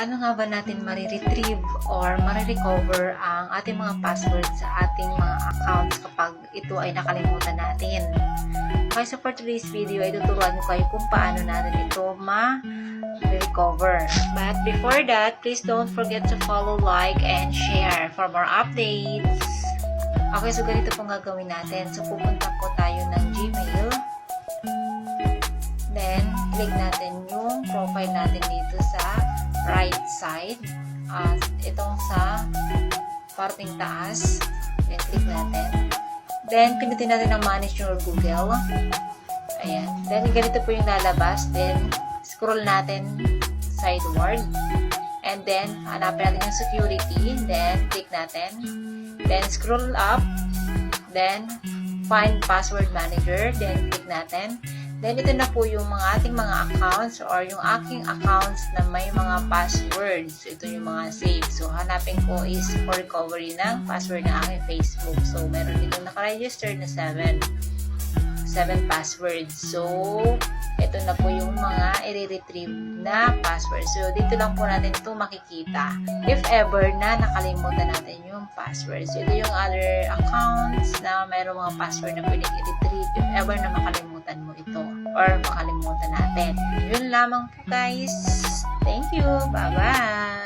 paano nga ba natin mariretrieve or marirecover ang ating mga password sa ating mga accounts kapag ito ay nakalimutan natin. Okay, so for today's video ay tuturuan ko kayo kung paano natin ito ma-recover. But before that, please don't forget to follow, like, and share for more updates. Okay, so ganito pong gagawin natin. So pupunta po tayo ng Gmail. Then, click natin yung profile natin dito sa right side. At itong sa parting taas. Then, click natin. Then, pinutin natin ang manage your Google. Ayan. Then, ganito po yung lalabas. Then, scroll natin sideward. And then, hanapin natin yung security. Then, click natin. Then, scroll up. Then, find password manager. Then, click natin. Then, ito na po yung mga ating mga accounts or yung aking accounts na may mga passwords. Ito yung mga save. So, hanapin ko is for recovery ng password ng aking Facebook. So, meron dito nakaregister na 7. 7 passwords. So, ito na po yung mga i-retrieve na password. So, dito lang po natin ito makikita. If ever na nakalimutan natin yung password. So, ito yung other accounts na mayroong mga password na pwedeng i-retrieve if ever na makalimutan mo ito or makalimutan natin. Yun lamang po guys. Thank you. Bye-bye.